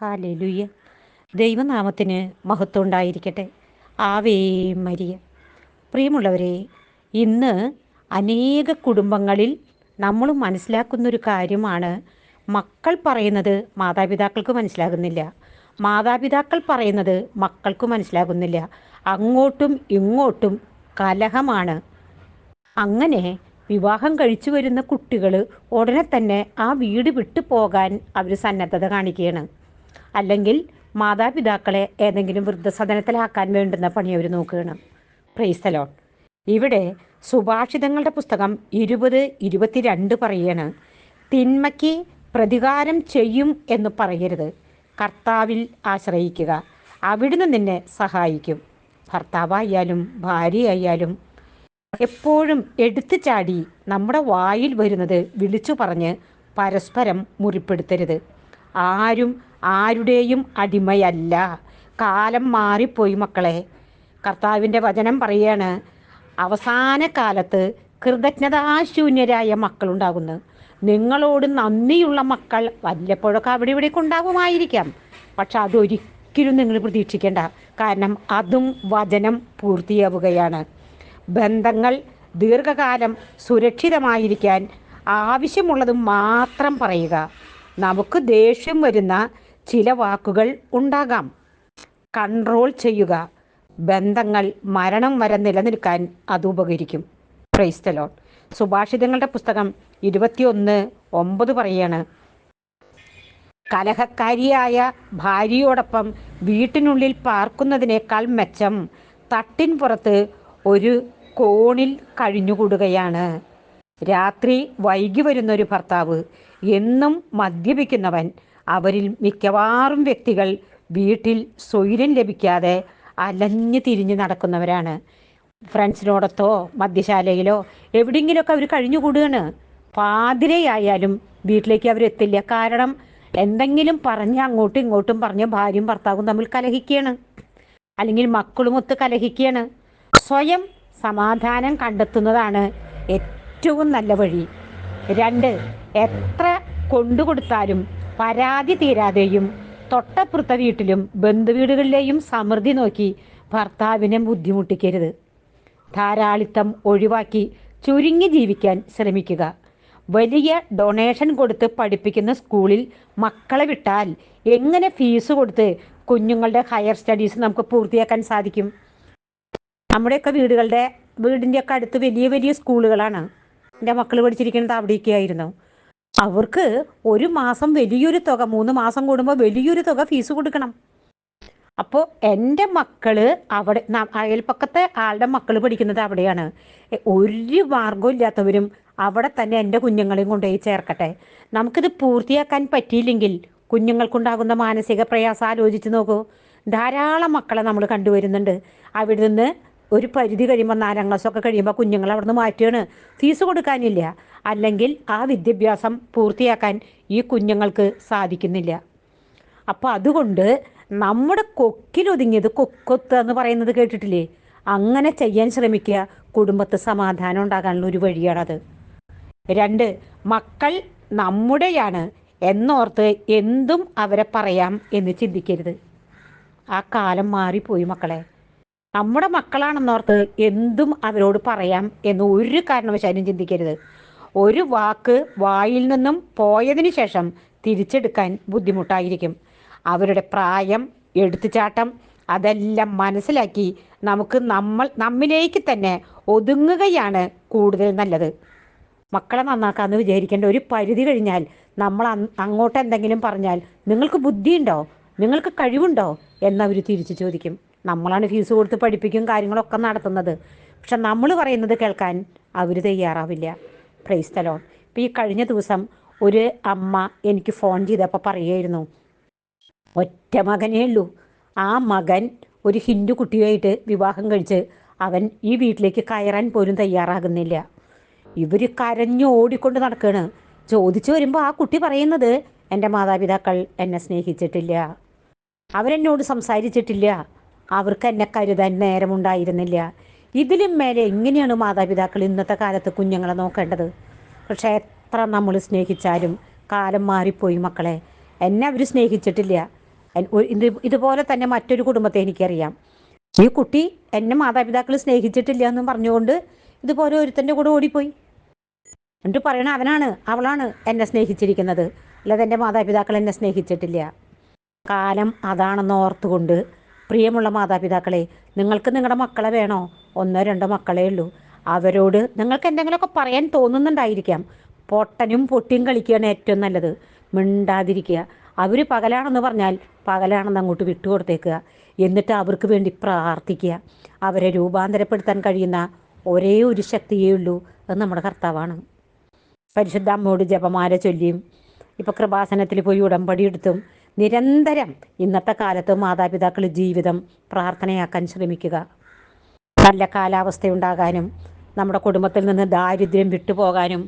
ഹാലലുയ്യ ദൈവനാമത്തിന് മഹത്വം ഉണ്ടായിരിക്കട്ടെ ആവേ മരിയ. പ്രിയമുള്ളവരെ ഇന്ന് അനേക കുടുംബങ്ങളിൽ നമ്മൾ മനസ്സിലാക്കുന്നൊരു കാര്യമാണ്. മക്കൾ പറയുന്നത് മാതാപിതാക്കൾക്ക് മനസ്സിലാകുന്നില്ല. മാതാപിതാക്കൾ പറയുന്നത് മക്കൾക്ക് മനസ്സിലാകുന്നില്ല. അങ്ങോട്ടും ഇങ്ങോട്ടും കലഹമാണ്. അങ്ങനെ വിവാഹം കഴിച്ചു വരുന്ന കുട്ടികൾ ഉടനെ തന്നെ ആ വീട് വിട്ടു പോകാൻ അവർ സന്നദ്ധത കാണിക്കുകയാണ്. അല്ലെങ്കിൽ മാതാപിതാക്കളെ ഏതെങ്കിലും വൃദ്ധസദനത്തിലാക്കാൻ വേണ്ടുന്ന പണി അവർ നോക്കുകയാണ്. പ്രൈസ്തലോൺ ഇവിടെ സുഭാഷിതങ്ങളുടെ പുസ്തകം ഇരുപത് ഇരുപത്തിരണ്ട് പറയാണ് തിന്മയ്ക്ക് പ്രതികാരം ചെയ്യും എന്ന് പറയരുത്. കർത്താവിൽ ആശ്രയിക്കുക. അവിടുന്ന് നിന്നെ സഹായിക്കും. ഭർത്താവായാലും ഭാര്യയായാലും എപ്പോഴും എടുത്തു ചാടി നമ്മുടെ വായിൽ വരുന്നത് വിളിച്ചു പറഞ്ഞ് പരസ്പരം മുറിപ്പെടുത്തരുത്. ആരും ആരുടെയും അടിമയല്ല. കാലം മാറിപ്പോയി മക്കളെ. കർത്താവിന്റെ വചനം പറയാണ് അവസാന കാലത്ത് കൃതജ്ഞതാശൂന്യരായ മക്കളുണ്ടാകുന്നു. നിങ്ങളോട് നന്ദിയുള്ള മക്കൾ വല്ലപ്പോഴൊക്കെ അവിടെ ഇവിടെയൊക്കെ ഉണ്ടാകുമായിരിക്കാം. പക്ഷെ അതൊരിക്കലും നിങ്ങൾ പ്രതീക്ഷിക്കേണ്ട. കാരണം അതും വചനം പൂർത്തിയാവുകയാണ്. ബന്ധങ്ങൾ ദീർഘകാലം സുരക്ഷിതമായിരിക്കാൻ ആവശ്യമുള്ളത് മാത്രം പറയുക. നമുക്ക് ദേഷ്യം വരുന്ന ചില വാക്കുകൾ ഉണ്ടാകാം. കൺട്രോൾ ചെയ്യുക. ബന്ധങ്ങൾ മരണം വരെ നിലനിൽക്കാൻ അത് ഉപകരിക്കും. ക്രൈസ്തലോൺ സുഭാഷിതങ്ങളുടെ പുസ്തകം ഇരുപത്തിയൊന്ന് ഒമ്പത് പറയാണ് കലഹക്കാരിയായ ഭാര്യയോടൊപ്പം വീട്ടിനുള്ളിൽ പാർക്കുന്നതിനേക്കാൾ മെച്ചം തട്ടിൻ പുറത്ത് ഒരു കോണിൽ കഴിഞ്ഞുകൂടുകയാണ്. രാത്രി വൈകി വരുന്നൊരു ഭർത്താവ് എന്നും മദ്യപിക്കുന്നവൻ അവരിൽ മിക്കവാറും വ്യക്തികൾ വീട്ടിൽ സ്വൈര്യം ലഭിക്കാതെ അലഞ്ഞു തിരിഞ്ഞു നടക്കുന്നവരാണ്. ഫ്രണ്ട്സിനോടൊത്തോ മദ്യശാലയിലോ എവിടെയെങ്കിലുമൊക്കെ അവർ കഴിഞ്ഞുകൂടുകയാണ്. പാതിരയായാലും വീട്ടിലേക്ക് അവരെത്തില്ല കാരണം എന്തെങ്കിലും പറഞ്ഞ് അങ്ങോട്ടും ഇങ്ങോട്ടും പറഞ്ഞ് ഭാര്യയും ഭർത്താവും തമ്മിൽ കലഹിക്കുകയാണ്. അല്ലെങ്കിൽ മക്കളുമൊത്ത് കലഹിക്കുകയാണ്. സ്വയം സമാധാനം കണ്ടെത്തുന്നതാണ് ഏറ്റവും നല്ല വഴി. രണ്ട് എത്ര കൊണ്ടുകൊടുത്താലും പരാതി തീരാതെയും തൊട്ടപ്പുറത്തെ വീട്ടിലും ബന്ധുവീടുകളിലെയും സമൃദ്ധി നോക്കി ഭർത്താവിനെ ബുദ്ധിമുട്ടിക്കരുത്. ധാരാളിത്തം ഒഴിവാക്കി ചുരുങ്ങി ജീവിക്കാൻ ശ്രമിക്കുക. വലിയ ഡൊണേഷൻ കൊടുത്ത് പഠിപ്പിക്കുന്ന സ്കൂളിൽ മക്കളെ വിട്ടാൽ എങ്ങനെ ഫീസ് കൊടുത്ത് കുഞ്ഞുങ്ങളുടെ ഹയർ സ്റ്റഡീസ് നമുക്ക് പൂർത്തിയാക്കാൻ സാധിക്കും? നമ്മുടെയൊക്കെ വീടുകളുടെ വീടിന്റെയൊക്കെ അടുത്ത് വലിയ വലിയ സ്കൂളുകളാണ്. എന്റെ മക്കൾ പഠിച്ചിരിക്കുന്നത് അവിടെയൊക്കെ ആയിരുന്നു അവർക്ക് ഒരു മാസം വലിയൊരു തുക മൂന്ന് മാസം കൂടുമ്പോൾ വലിയൊരു തുക ഫീസ് കൊടുക്കണം. അപ്പോൾ എന്റെ മക്കൾ അവിടെ അയൽപ്പക്കത്തെ ആളുടെ മക്കൾ പഠിക്കുന്നത് അവിടെയാണ്. ഒരു മാർഗവും ഇല്ലാത്തവരും അവിടെ തന്നെ എന്റെ കുഞ്ഞുങ്ങളെയും കൊണ്ടുപോയി ചേർക്കട്ടെ. നമുക്കിത് പൂർത്തിയാക്കാൻ പറ്റിയില്ലെങ്കിൽ കുഞ്ഞുങ്ങൾക്കുണ്ടാകുന്ന മാനസിക പ്രയാസം ആലോചിച്ച് നോക്കൂ. ധാരാളം മക്കളെ നമ്മൾ കണ്ടുവരുന്നുണ്ട്. അവിടെ നിന്ന് ഒരു പരിധി കഴിയുമ്പോൾ നാലാം ക്ലാസ്സൊക്കെ കഴിയുമ്പോൾ കുഞ്ഞുങ്ങൾ അവിടെ നിന്ന് മാറ്റുകയാണ്. ഫീസ് കൊടുക്കാനില്ല. അല്ലെങ്കിൽ ആ വിദ്യാഭ്യാസം പൂർത്തിയാക്കാൻ ഈ കുഞ്ഞുങ്ങൾക്ക് സാധിക്കുന്നില്ല. അപ്പോൾ അതുകൊണ്ട് നമ്മുടെ കൊക്കിലൊതുങ്ങിയത് കൊക്കൊത്ത് എന്ന് പറയുന്നത് കേട്ടിട്ടില്ലേ? അങ്ങനെ ചെയ്യാൻ ശ്രമിക്കുക. കുടുംബത്ത് സമാധാനം ഉണ്ടാകാനുള്ള ഒരു വഴിയാണത്. രണ്ട് മക്കൾ നമ്മുടെയാണ് എന്നോർത്ത് എന്തും അവരെ പറയാം എന്ന് ചിന്തിക്കരുത്. ആ കാലം മാറിപ്പോയി മക്കളെ. നമ്മുടെ മക്കളാണെന്നോർത്ത് എന്തും അവരോട് പറയാം എന്ന് ഒരു കാരണവശാലും ചിന്തിക്കരുത്. ഒരു വാക്ക് വായിൽ നിന്നും പോയതിനു ശേഷം തിരിച്ചെടുക്കാൻ ബുദ്ധിമുട്ടായിരിക്കും. അവരുടെ പ്രായം എടുത്തുചാട്ടം അതെല്ലാം മനസ്സിലാക്കി നമുക്ക് നമ്മൾ നമ്മിലേക്ക് തന്നെ ഒതുങ്ങുകയാണ് കൂടുതൽ നല്ലത്. മക്കളെ നന്നാക്കാമെന്ന് വിചാരിക്കേണ്ട ഒരു പരിധി കഴിഞ്ഞാൽ നമ്മൾ അങ്ങോട്ട് എന്തെങ്കിലും പറഞ്ഞാൽ നിങ്ങൾക്ക് ബുദ്ധിയുണ്ടോ? നിങ്ങൾക്ക് കഴിവുണ്ടോ? എന്നവർ തിരിച്ചു ചോദിക്കും. നമ്മളാണ് ഫീസ് കൊടുത്ത് പഠിപ്പിക്കും കാര്യങ്ങളൊക്കെ നടത്തുന്നത്. പക്ഷെ നമ്മൾ പറയുന്നത് കേൾക്കാൻ അവർ തയ്യാറാവില്ല. പ്രൈസ് തലോൺ. ഇപ്പം ഈ കഴിഞ്ഞ ദിവസം ഒരു അമ്മ എനിക്ക് ഫോൺ ചെയ്തപ്പോൾ പറയുമായിരുന്നു ഒറ്റ മകനേ ഉള്ളൂ. ആ മകൻ ഒരു ഹിന്ദു കുട്ടിയായിട്ട് വിവാഹം കഴിച്ച് അവൻ ഈ വീട്ടിലേക്ക് കയറാൻ പോലും തയ്യാറാകുന്നില്ല. ഇവർ കരഞ്ഞു ഓടിക്കൊണ്ട് നടക്കുകയാണ് ചോദിച്ചു വരുമ്പോൾ ആ കുട്ടി പറയുന്നത് എന്റെ മാതാപിതാക്കൾ എന്നെ സ്നേഹിച്ചിട്ടില്ല. അവരെന്നോട് സംസാരിച്ചിട്ടില്ല. അവർക്ക് എന്നെ കരുതാൻ നേരമുണ്ടായിരുന്നില്ല ഇതിലും മേലെ എങ്ങനെയാണ് മാതാപിതാക്കൾ ഇന്നത്തെ കാലത്ത് കുഞ്ഞുങ്ങളെ നോക്കേണ്ടത്? പക്ഷേ എത്ര നമ്മൾ സ്നേഹിച്ചാലും കാലം മാറിപ്പോയി മക്കളെ. എന്നെ അവർ സ്നേഹിച്ചിട്ടില്ല. ഇത് ഇതുപോലെ തന്നെ മറ്റൊരു കുടുംബത്തെ എനിക്കറിയാം. ഈ കുട്ടി എന്നെ മാതാപിതാക്കൾ സ്നേഹിച്ചിട്ടില്ല എന്ന് പറഞ്ഞുകൊണ്ട് ഇതുപോലെ ഒരുത്തന്റെ കൂടെ ഓടിപ്പോയി. എന്നിട്ട് പറയണ അവനാണ് അവളാണ് എന്നെ സ്നേഹിച്ചിരിക്കുന്നത്. അല്ലാതെ എന്റെ മാതാപിതാക്കൾ എന്നെ സ്നേഹിച്ചിട്ടില്ല. കാലം അതാണെന്ന് ഓർത്തുകൊണ്ട് പ്രിയമുള്ള മാതാപിതാക്കളെ നിങ്ങൾക്ക് നിങ്ങളുടെ മക്കളെ വേണോ? ഒന്നോ രണ്ടോ മക്കളേ ഉള്ളൂ. അവരോട് നിങ്ങൾക്ക് എന്തെങ്കിലുമൊക്കെ പറയാൻ തോന്നുന്നുണ്ടായിരിക്കാം. പൊട്ടനും പൊട്ടിയും കളിക്കുകയാണ് ഏറ്റവും നല്ലത്. മിണ്ടാതിരിക്കുക. അവർ പകലാണെന്ന് പറഞ്ഞാൽ പകലാണെന്ന് അങ്ങോട്ട് വിട്ടുകൊടുത്തേക്കുക. എന്നിട്ട് അവർക്ക് വേണ്ടി പ്രാർത്ഥിക്കുക. അവരെ രൂപാന്തരപ്പെടുത്താൻ കഴിയുന്ന ഒരേ ഒരു ശക്തിയേ ഉള്ളൂ അത് നമ്മുടെ കർത്താവാണ്. പരിശുദ്ധ അമ്മയോട് ജപമാല ചൊല്ലിയും ഇപ്പോൾ കൃപാസനത്തിൽ പോയി ഉടമ്പടി എടുത്തും നിരന്തരം ഇന്നത്തെ കാലത്ത് മാതാപിതാക്കൾ ജീവിതം പ്രാർത്ഥനയാക്കാൻ ശ്രമിക്കുക. നല്ല കാലാവസ്ഥയുണ്ടാകാനും നമ്മുടെ കുടുംബത്തിൽ നിന്ന് ദാരിദ്ര്യം വിട്ടുപോകാനും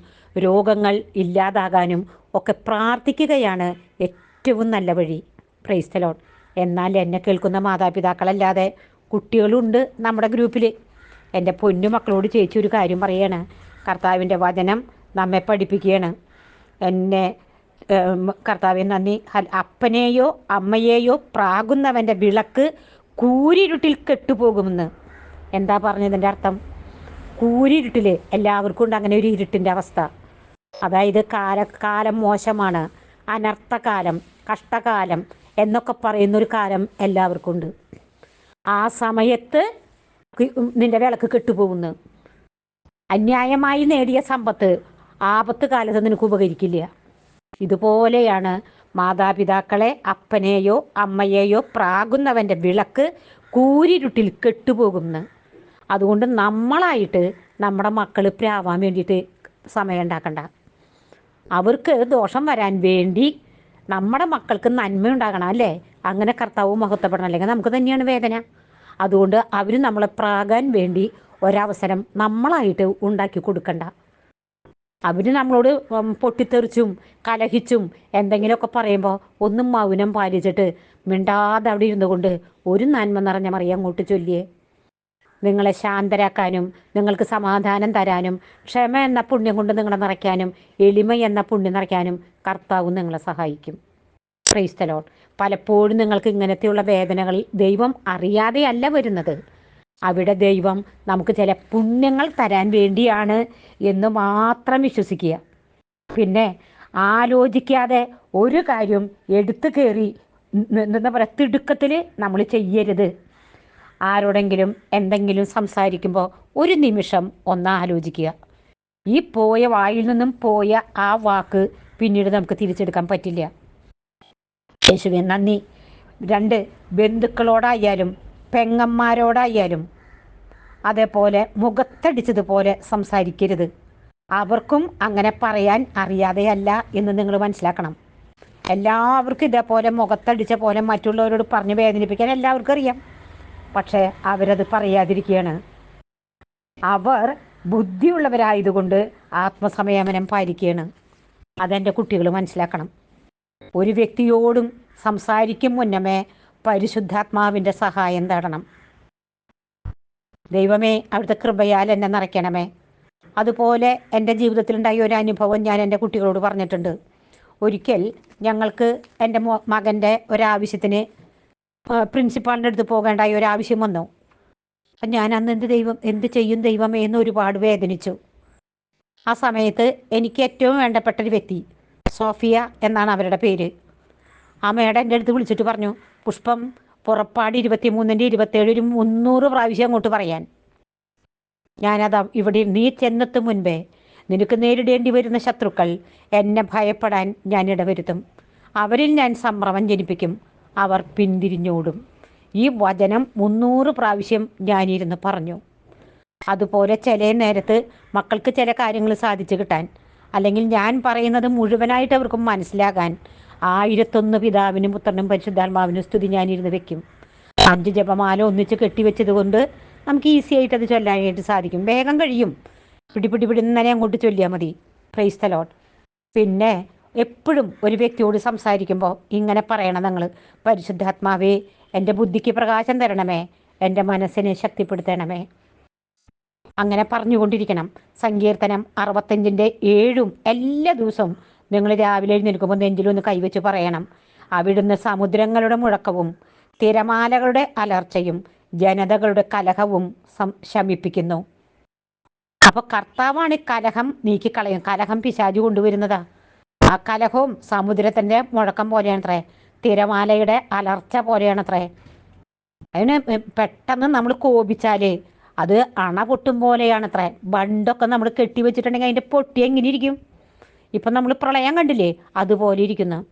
രോഗങ്ങൾ ഇല്ലാതാകാനും ഒക്കെ പ്രാർത്ഥിക്കുകയാണ് ഏറ്റവും നല്ല വഴി. പ്രൈസ്തലോൺ എന്നാൽ എന്നെ കേൾക്കുന്ന മാതാപിതാക്കളല്ലാതെ കുട്ടികളുണ്ട് നമ്മുടെ ഗ്രൂപ്പിൽ. എന്റെ പൊന്നു മക്കളോട് ചേച്ചി ഒരു കാര്യം പറയാണ്. കർത്താവിന്റെ വചനം നമ്മെ പഠിപ്പിക്കുകയാണ്. എന്നെ കർത്താവെ നന്ദി. അപ്പനെയോ അമ്മയെയോ പ്രാകുന്നവന്റെ വിളക്ക് കൂരിരുട്ടിൽ കെട്ടുപോകുമെന്ന്. എന്താ പറഞ്ഞതിന്റെ അർത്ഥം? കൂരിരുട്ടിൽ എല്ലാവർക്കും ഉണ്ട് അങ്ങനെ ഒരു ഇരുട്ടിന്റെ അവസ്ഥ. അതായത് കാല കാലം മോശമാണ് അനർത്ഥകാലം കഷ്ടകാലം എന്നൊക്കെ പറയുന്നൊരു കാലം എല്ലാവർക്കും ഉണ്ട്. ആ സമയത്ത് നിന്റെ വിളക്ക് കെട്ടുപോകുന്നു അന്യായമായി നേടിയ സമ്പത്ത് ആപത്ത് കാലത്ത് നിനക്ക് ഉപകരിക്കില്ല. ഇതുപോലെയാണ് മാതാപിതാക്കളെ അപ്പനെയോ അമ്മയെയോ പ്രാകുന്നവന്റെ വിളക്ക് കൂരിരുട്ടിൽ കെട്ടുപോകുന്ന. അതുകൊണ്ട് നമ്മളായിട്ട് നമ്മുടെ മക്കൾ പ്രാവാൻ വേണ്ടിയിട്ട് സമയം ഉണ്ടാക്കണ്ട. അവർക്ക് ദോഷം വരാൻ വേണ്ടി നമ്മുടെ മക്കൾക്ക് നന്മ ഉണ്ടാകണം അല്ലേ? അങ്ങനെ കർത്താവ് മഹത്വപ്പെടണം. അല്ലെങ്കിൽ നമുക്ക് തന്നെയാണ് വേദന. അതുകൊണ്ട് അവർ നമ്മളെ പ്രാകാൻ വേണ്ടി ഒരവസരം നമ്മളായിട്ട് ഉണ്ടാക്കി കൊടുക്കണ്ട. അവർ നമ്മളോട് പൊട്ടിത്തെറിച്ചും കലഹിച്ചും എന്തെങ്കിലുമൊക്കെ പറയുമ്പോൾ ഒന്നും മൗനം പാലിച്ചിട്ട് മിണ്ടാതെ അവിടെ ഇരുന്നു കൊണ്ട് ഒരു നന്മ നിറഞ്ഞ മറിയ അങ്ങോട്ട് ചൊല്ലിയേ. നിങ്ങളെ ശാന്തരാക്കാനും നിങ്ങൾക്ക് സമാധാനം തരാനും ക്ഷമ എന്ന പുണ്യം കൊണ്ട് നിങ്ങളെ നിറയ്ക്കാനും എളിമ എന്ന പുണ്യം നിറയ്ക്കാനും കർത്താവ് നിങ്ങളെ സഹായിക്കും. ക്രൈസ്തലോൺ പലപ്പോഴും നിങ്ങൾക്ക് ഇങ്ങനത്തെയുള്ള വേദനകളിൽ ദൈവം അറിയാതെയല്ല വരുന്നത്. അവിടെ ദൈവം നമുക്ക് ചില പുണ്യങ്ങൾ തരാൻ വേണ്ടിയാണ് എന്ന് മാത്രം വിശ്വസിക്കുക. പിന്നെ ആലോചിക്കാതെ ഒരു കാര്യം എടുത്തു കയറി എന്താ പറയുക തിടുക്കത്തിൽ നമ്മൾ ചെയ്യരുത്. ആരോടെങ്കിലും എന്തെങ്കിലും സംസാരിക്കുമ്പോൾ ഒരു നിമിഷം ഒന്ന് ആലോചിക്കുക. ഈ പോയ വായിൽ നിന്നും പോയ ആ വാക്ക് പിന്നീട് നമുക്ക് തിരിച്ചെടുക്കാൻ പറ്റില്ല. യേശുവെ നന്ദി. രണ്ട് ബന്ധുക്കളോടായാലും പെങ്ങന്മാരോടായാലും അതേപോലെ മുഖത്തടിച്ചതുപോലെ സംസാരിക്കരുത്. അവർക്കും അങ്ങനെ പറയാൻ അറിയാതെയല്ല എന്ന് നിങ്ങൾ മനസ്സിലാക്കണം. എല്ലാവർക്കും ഇതേപോലെ മുഖത്തടിച്ച പോലെ മറ്റുള്ളവരോട് പറഞ്ഞ് വേദനിപ്പിക്കാൻ എല്ലാവർക്കും അറിയാം. പക്ഷേ അവരത് പറയാതിരിക്കുകയാണ്. അവർ ബുദ്ധിയുള്ളവരായതുകൊണ്ട് ആത്മസംയമനം പാലിക്കുകയാണ്. അതെന്റെ കുട്ടികൾ മനസ്സിലാക്കണം. ഒരു വ്യക്തിയോടും സംസാരിക്കും മുന്നമേ പരിശുദ്ധാത്മാവിന്റെ സഹായം തേടണം. ദൈവമേ അവിടുത്തെ കൃപയാൽ എന്നെ നിറയ്ക്കണമേ. അതുപോലെ എന്റെ ജീവിതത്തിലുണ്ടായ ഒരു അനുഭവം ഞാൻ എന്റെ കുട്ടികളോട് പറഞ്ഞിട്ടുണ്ട്. ഒരിക്കൽ ഞങ്ങൾക്ക് എന്റെ മകന്റെ ഒരാവശ്യത്തിന് പ്രിൻസിപ്പാളിന്റെ അടുത്ത് പോകേണ്ടായ ഒരാവശ്യം വന്നു. ഞാൻ അന്ന് എന്ത് ദൈവം എന്ത് ചെയ്യും ദൈവമേ എന്ന് ഒരുപാട് വേദനിച്ചു. ആ സമയത്ത് എനിക്ക് ഏറ്റവും വേണ്ടപ്പെട്ട ഒരു വ്യക്തി സോഫിയ എന്നാണ് അവരുടെ പേര്. മേഡം എന്റെ അടുത്ത് വിളിച്ചിട്ട് പറഞ്ഞു പുഷ്പം പുറപ്പാട് ഇരുപത്തി മൂന്നിന്റെ ഇരുപത്തേഴ് ഒരു മുന്നൂറ് പ്രാവശ്യം അങ്ങോട്ട് പറയാൻ. ഞാനതാ ഇവിടെ നീ ചെന്നെത്തും മുൻപേ നിനക്ക് നേരിടേണ്ടി വരുന്ന ശത്രുക്കൾ എന്നെ ഭയപ്പെടാൻ ഞാൻ ഇടവരുത്തും. അവരിൽ ഞാൻ സംഭ്രമം ജനിപ്പിക്കും. അവർ പിന്തിരിഞ്ഞോടും. ഈ വചനം മുന്നൂറ് പ്രാവശ്യം ഞാനിരുന്ന് പറഞ്ഞു. അതുപോലെ ചില നേരത്ത് മക്കൾക്ക് ചില കാര്യങ്ങൾ സാധിച്ചു കിട്ടാൻ അല്ലെങ്കിൽ ഞാൻ പറയുന്നത് മുഴുവനായിട്ട് അവർക്ക് മനസ്സിലാകാൻ ആയിരത്തൊന്ന് പിതാവിനും പുത്രനും പരിശുദ്ധാത്മാവിനും സ്തുതി ഞാനിരുന്ന് വെക്കും. അഞ്ച് ജപമാല ഒന്നിച്ച് കെട്ടിവെച്ചത് കൊണ്ട് നമുക്ക് ഈസി ആയിട്ട് അത് ചൊല്ലാനായിട്ട് സാധിക്കും. വേഗം കഴിയും. പിടി പിടി പിടി ഇന്നലെ അങ്ങോട്ട് ചൊല്ലിയാൽ മതി. പ്രൈസ് തലോട്ട് പിന്നെ എപ്പോഴും ഒരു വ്യക്തിയോട് സംസാരിക്കുമ്പോൾ ഇങ്ങനെ പറയണം നിങ്ങൾ പരിശുദ്ധാത്മാവേ എന്റെ ബുദ്ധിക്ക് പ്രകാശം തരണമേ. എന്റെ മനസ്സിനെ ശക്തിപ്പെടുത്തണമേ. അങ്ങനെ പറഞ്ഞുകൊണ്ടിരിക്കണം. സങ്കീർത്തനം അറുപത്തഞ്ചിന്റെ ഏഴും എല്ലാ ദിവസവും നിങ്ങൾ രാവിലെ എഴുന്നേൽക്കുമ്പോൾ നെഞ്ചിലൊന്ന് കൈവച്ച് പറയണം. അവിടുന്ന് സമുദ്രങ്ങളുടെ മുഴക്കവും തിരമാലകളുടെ അലർച്ചയും ജനതകളുടെ കലഹവും ശമിപ്പിക്കുന്നു. അപ്പൊ കർത്താവാണ് കലഹം നീക്കിക്കളയും കലഹം പിശാജു കൊണ്ടുവരുന്നതാ. ആ കലഹവും സമുദ്രത്തിന്റെ മുഴക്കം പോലെയാണത്രേ. തിരമാലയുടെ അലർച്ച പോലെയാണത്രേ. അതിന് പെട്ടെന്ന് നമ്മൾ കോപിച്ചാൽ അത് അണ പൊട്ടും പോലെയാണത്രേ. ബണ്ടൊക്കെ നമ്മൾ കെട്ടി വെച്ചിട്ടുണ്ടെങ്കിൽ അതിന്റെ പൊട്ടി എങ്ങനെ ഇരിക്കും ഇപ്പം നമ്മൾ പ്രളയം കണ്ടില്ലേ? അതുപോലെ ഇരിക്കുന്നു.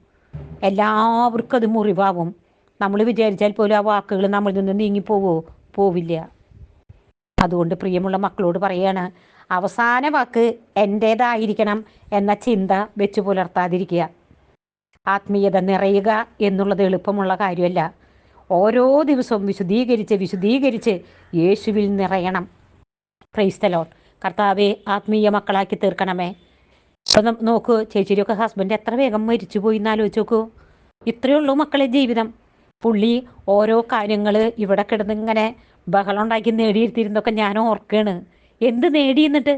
എല്ലാവർക്കും അത് മുറിവാവും. നമ്മൾ വിചാരിച്ചാൽ പോലും ആ വാക്കുകൾ നമ്മളിൽ നിന്ന് നീങ്ങിപ്പോവോ? പോവില്ല. അതുകൊണ്ട് പ്രിയമുള്ള മക്കളോട് പറയാണ് അവസാന വാക്ക് എന്റേതായിരിക്കണം എന്ന ചിന്ത വെച്ചു പുലർത്താതിരിക്കുക. ആത്മീയത നിറയുക എന്നുള്ളത് എളുപ്പമുള്ള കാര്യമല്ല. ഓരോ ദിവസവും വിശുദ്ധീകരിച്ച് വിശുദ്ധീകരിച്ച് യേശുവിൽ നിറയണം. ക്രൈസ്തലോൺ കർത്താവെ ആത്മീയ മക്കളാക്കി തീർക്കണമേ. ഇപ്പം നോക്കൂ ചേച്ചിയുടെയൊക്കെ ഹസ്ബൻഡ് എത്ര വേഗം മരിച്ചു പോയി എന്നാലോചിച്ച് നോക്കൂ. ഇത്രയേ ഉള്ളൂ മക്കളെ ജീവിതം. പുള്ളി ഓരോ കാര്യങ്ങൾ ഇവിടെ കിടന്ന് ഇങ്ങനെ ബഹളം ഉണ്ടാക്കി നേടിയിരുത്തിയിരുന്നൊക്കെ ഞാൻ ഓർക്കാണ് എന്ത് നേടി എന്നിട്ട്?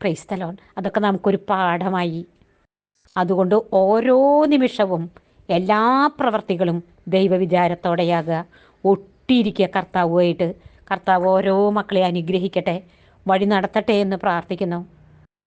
ക്രൈസ്തലോൺ അതൊക്കെ നമുക്കൊരു പാഠമായി. അതുകൊണ്ട് ഓരോ നിമിഷവും എല്ലാ പ്രവർത്തികളും ദൈവവിചാരത്തോടെയാകുക. ഒട്ടിയിരിക്കുക കർത്താവുമായിട്ട്. കർത്താവ് ഓരോ മക്കളെ അനുഗ്രഹിക്കട്ടെ. വഴി നടത്തട്ടെ എന്ന് പ്രാർത്ഥിക്കുന്നു.